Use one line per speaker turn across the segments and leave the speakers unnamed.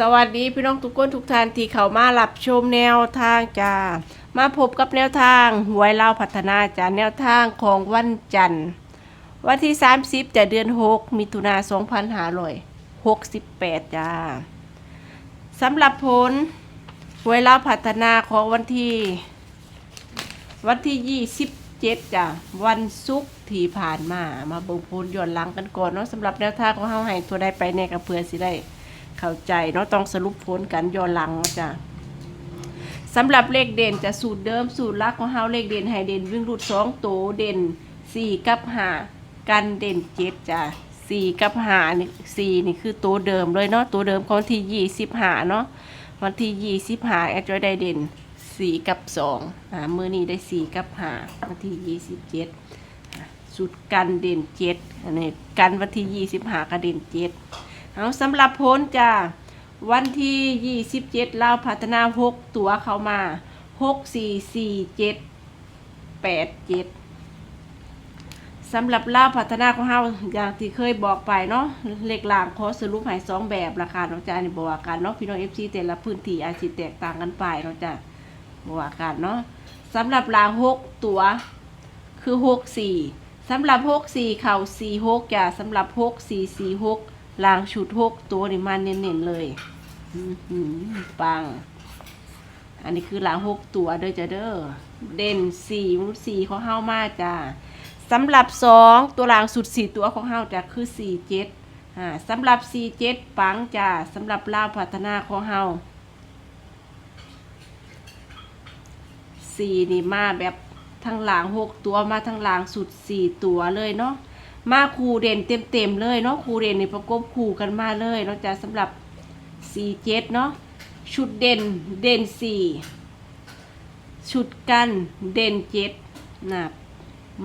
สวัสดีพี่น้องทุกคนทุกท่านที่เข้ามารับชมแนวทางจ้ามาพบกับแนวทางหวยเล่าวพัฒนาจ้าแนวทางของวันจันทร์ วันที่ 30จะเดือน 6 มิถุนา2568 จ้าสำหรับผลหวยเล่าวพัฒนาของวันที่ วันที่ 27 จ้ะวันศุกร์ที่ผ่านมา มาบ่งผลย้อนหลังกันก่อนเนาะสำหรับแนวทางของเฮาให้ตัวใดไปแน่กับเพื่อสิได้ เข้าใจเนาะต้องสรุปผลกันย้อนหลังเนาจ้ะสำหรับเลขเด่นจะสูตรเดิมสูตรลักของเฮาเลขเด่นให้เด่นวิ่งรูดสองโตวเด่นสี่กับห้ากันเด่นเจ็ดจ้ะสี่กับห้านี่สี่นี่คือตัวเดิมเลยเนาะตัวเดิมของวันที่ยี่สิบห้าเนาะวันที่ยี่สิบห้าแอดจอยได้เด่นสี่กับสองอ่ามือนี้ได้สี่กับห้าวันที่ยี่สิบเจ็ดสูตรกันเด่นเจ็ดอันนี้กันวันที่ยี่สิบห้าก็เด่นเจ็ด เอาสำหรับผลจ้าวันที่ 27เราพัฒนา 6 ตัวเข้ามา 6 4 4 7 8 7สำหรับเล่าพัฒนาของเฮาอย่างที่เคยบอกไปเนาะเลขล่างขอสรุปให้สองแบบราคาน้องจ้านี่บอกว่ากันเนาะพี่น้อง FC แต่ละพื้นที่อาจสิแตกต่างกันไปเนาะจ้าบอกว่ากันเนาะสำหรับลาง6ตัวคือ6 4สำหรับ6 4เข่า4 6จ้าสำหรับ6 4 4 6 ลางชุดหกตัวนี่มาเน้นๆเลยปัง อันนี้คือลางหกตัวเด้อจ้ะเด้อเด่นสี่มนุษย์สี่ของเฮามาจ้าสำหรับสองตัวลางสุดสี่ตัวของเฮาจ้ะคือสี่เจ็ดอ่าสำหรับสี่เจ็ดปังจ้าสำหรับลาวพัฒนาของเฮาสี่นี่มาแบบทั้งหลังหกตัวมาทั้งหลังสุดสี่ตัวเลยเนาะ มาคูเด่นเต็มๆเลยเนาะคูเด่นนี่ประกบคู่กันมาเลยเนาะจ้ะสำหรับสี่เจ็ดเนาะชุดเด่นเด่นสี่ชุดกันเด่นเจ็ดนะ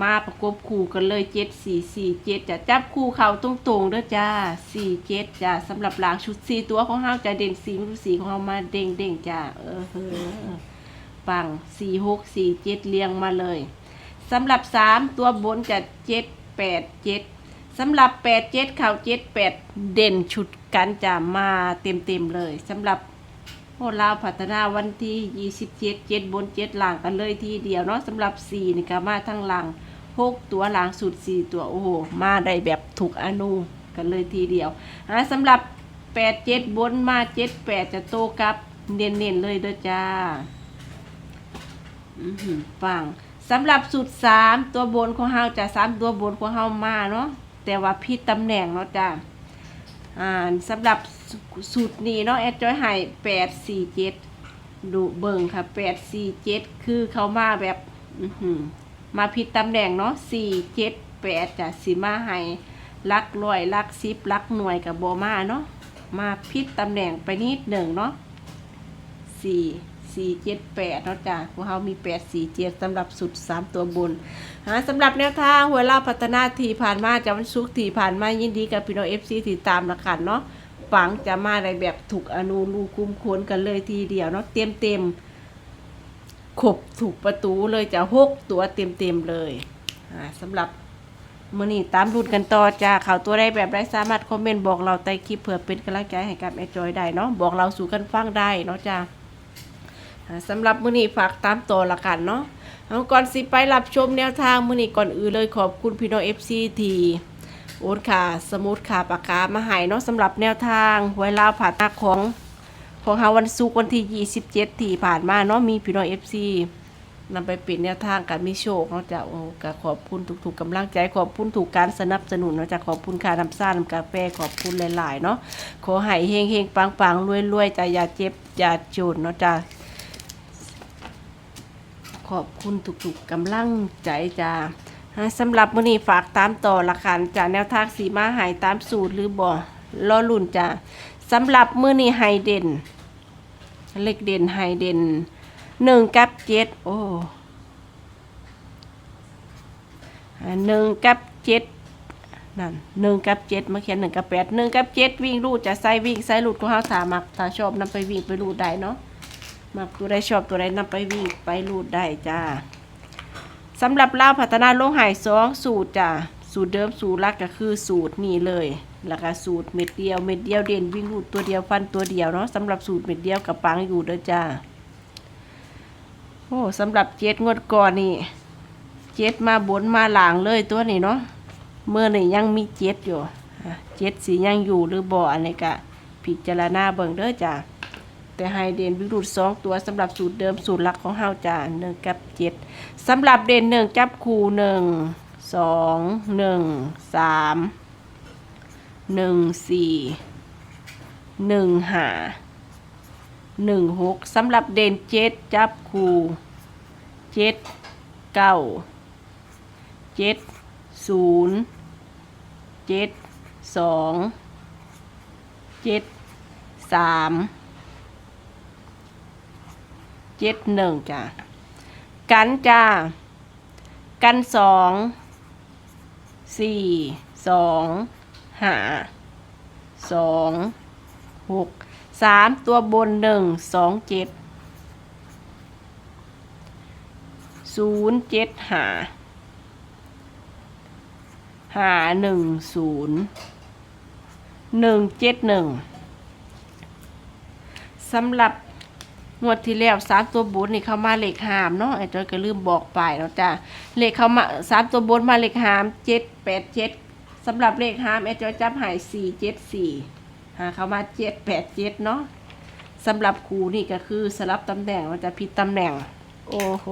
มาประกบคู่กันเลยเจ็ดสี่สี่เจ็ดจะจับคู่เขาตรงๆเด้อจ้าสี่เจ็ดจ้าสำหรับหลังชุดสี่ตัวของเฮาจะเด่นสี่รูสีของเฮามาเด้งเด้งจ้าเออเออปังสี่หกสี่เจ็ดเรียงมาเลยสำหรับสามตัวบนจะเจ็ด แปดเจ็ดสำหรับแปดเจ็ดข่าวเจ็ดแปดเด่นชุดกันจะมาเต็มเต็มๆเลยสำหรับโหลาวพัฒนาวันที่ยี่สิบนเจ็ดหลังกันเลยทีเดียวเนาะสำหรับสี่นี่ก็มาทั้งหลังหกตัวหลังสุดสี่ตัว โอ้โห มาได้แบบถูกอนุกันเลยทีเดียวอะสำหรับแปดเจ็ดบนมาเจ็ดแปดจะโตกับ เน้นๆเลยเด้อจ้า อือหือฟัง สำหรับสูตรสามตัวบนของเฮาจะสามตัวบนของเฮามาเนาะแต่ว่าผิดตำแหน่งเนาะจ้ะอ่าสำหรับสูตรนี้เนาะแอดจอยให้แปดสี่เจ็ดดูเบิ่งค่ะแปดสี่เจ็ดคือเขามาแบบมาผิดตำแหน่งเนาะสี่เจ็ดแปดจะสิมาให้ลักร้อยลักสิบลักหน่วยกับโบมาเนาะมาผิดตำแหน่งไปนิดหนึ่งเนาะสี่ สี่เจ็ดแปดเนาะจ้ะพวกเขามีแปดสี่เจ็ดสำหรับสุดสามตัวบนฮะสำหรับแนวทางหัวล่าพัฒนาทีผ่านมาจากวันศุกร์ทีผ่านมายินดีกับพี่น้องเอฟซีที่ตามละกันเนาะฝังจะมาในแบบถูกอนุรูคุ้มค้นกันเลยทีเดียวเนาะเต็มเต็มขบถูกประตูเลยจะหกตัวเต็มเต็มเลยอ่าสำหรับมื่อนี้ตามรุ่นกันต่อจ้าข่าวตัวใดแบบใดสามารถคอมเมนต์บอกเราใต้คลิปเพื่อเป็นกำลังใจให้กับแอดจอยได้เนาะบอกเราสู่กันฟังได้เนาะจ้า สำหรับมือนี้ฝากตามตัวละกันเนาะเอาก่อนสิไปรับชมแนวทางมือนี้ก่อนอื่นเลยขอบคุณพี่น้อง FC ทีโอนค่ะ สมุดค่ะปากกามาให้เนาะสำหรับแนวทางไว้ลาวผ่านหน้าของของเฮาวันศุกร์วันที่ 27 ที่ผ่านมาเนาะมีพี่น้อง FC นำไปเป็นแนวทางการมีโชคเนาะจะโอก็ขอบคุณทุกๆกำลังใจขอบคุณถูกการสนับสนุนเนาะจะขอบคุณค่าน้ำซ่าน้ำกาแฟขอบคุณหลายๆเนาะขอให้เฮงเฮงปังปังรวยรวยจะอย่าเจ็บอย่าจนเนาะจะ ขอบคุณทุกๆกำลังใจจ้าสำหรับมื้อนี้ฝากตามต่อละกันจากแนวทางสีมาหายตามสูตรหรือบ่รอลุ่นจ้าสำหรับมื้อนี้ไฮเด่นเลขเด่นไฮเด่นหนึ่งกับเจ็ดโอ้หนึ่งกับเจ็ดนั่นหนึ่งกับเจ็ดมาเขียนหนึ่งกับแปดหนึ่งกับเจ็ดวิ่งรูดจะใส่วิ่งใส่รูดของเขาถามักถ้าชอบนำไปวิ่งไปรูดได้เนาะ มักตัวใดชอบตัวใดนำไปวิ่งไปรูดได้จ้าสำหรับเล่าวพัฒนาโลหายสองสูตรจ้าสูตรเดิมสูตรลักก็คือสูตรนี้เลยแล้วก็สูตรเม็ดเดียวเม็ดเดียวเด่นวิ่งรูดตัวเดียวฟันตัวเดียวเนาะสำหรับสูตรเม็ดเดียวกับปังอยู่เด้อจ้าโอ้สำหรับเจ็ดงวดก่อนนี่เจ็ดมาบนมาหลังเลยตัวนี้เนาะเมื่อนี่ยังมีเจ็ดอยู่เจ็ดสียังอยู่หรือบ่อันนี้ก็พิจารณาเบิ่งเด้อจ้า แต่ให้เด่นวิ่งรูดสองตัวสำหรับสูตรเดิมสูตรหลักของเฮาจ้าหนึ่งกับเจ็ดสำหรับเด่นหนึ่งจับคู่หนึ่งสองหนึ่งสามหนึ่งสี่หนึ่งหาหนึ่งหกสำหรับเด่นเจ็ดจับคูเจ็ดเก้าเจ็ดศูนย์เจ็ดสองเจ็ดสาม เจ็ดหนึ่งจ้ะ กันจ้า กันสองสี่สองห้าสองหกสามตัวบนหนึ่งสองเจ็ดศูนย์เจ็ดห้าห้าหนึ่งศูนย์หนึ่งเจ็ดหนึ่งสำหรับ งวดที่แล้วสามตัวบนนี่เข้ามาเลขหามเนาะไอ้จอยก็ลืมบอกไปเนาะจ้ะเลขเข้ามาสามตัวบนมาเลขหามเจ็ดแปดเจ็ดสำหรับเลขห้ามแอดจอยจับหายสี่เจ็ดสี่หาเข้ามาเจ็ดแปดเจ็ดเนาะสำหรับครูนี่ก็คือสลับตำแหน่งมันจะผิดตำแหน่ง โอ้โห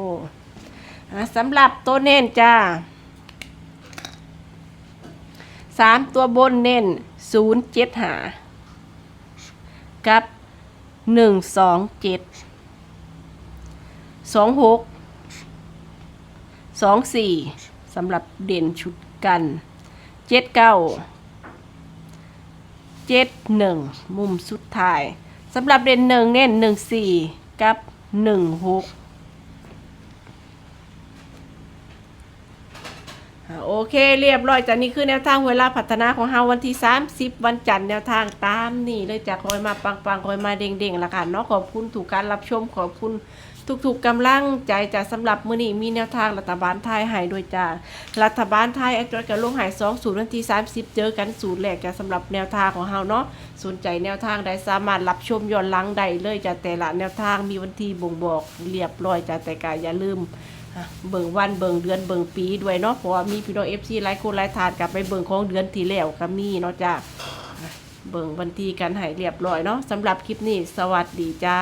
อะสำหรับตัวเน้นจ้าสามตัวบนเน้นศูนย์เจ็ดหากับ หนึ่งสองเจ็ดสองหกสองสี่สำหรับเด่นชุดกันเจ็ดเก้าเจ็ดหนึ่งมุมสุดท้ายสำหรับเด่นหนึ่งเน้นหนึ่งสี่กับหนึ่งหกอ่า โอเคเรียบร้อยจากนี้คือแนวทางเวลาพัฒนาของเฮาวันที่ 30 วันจันทร์แนวทางตามนี่เลยจะคอยมาปังๆคอยมาเด้งๆละค่ะเนาะขอบคุณถูกการรับชมขอบคุณ ทุกๆกำลังใจจ้ะสำหรับมื้อนี้มีแนวทางรัฐบาลไทยให้ด้วยจ้ารัฐบาลไทยแอดจอยกับลงหายสองศูนย์วันที่30เจอกันศูนย์แหลกจะสำหรับแนวทางของเฮาเนาะสนใจแนวทางใดสามารถรับชมย้อนหลังได้เลยจะแต่ละแนวทางมีวันที่บ่งบอกเรียบร้อยจะแต่กาอย่าลืมเบิ่งวันเบิ่งเดือนเบิ่งปีด้วยเนาะเพราะว่ามีพี่น้อง FC หลายคนหลายทานกลับไปเบิ่งของเดือนที่แล้วก็มีเนาะจ้าเบิ่งวันที่กันให้เรียบร้อยเนาะสำหรับคลิปนี้สวัสดีจ้า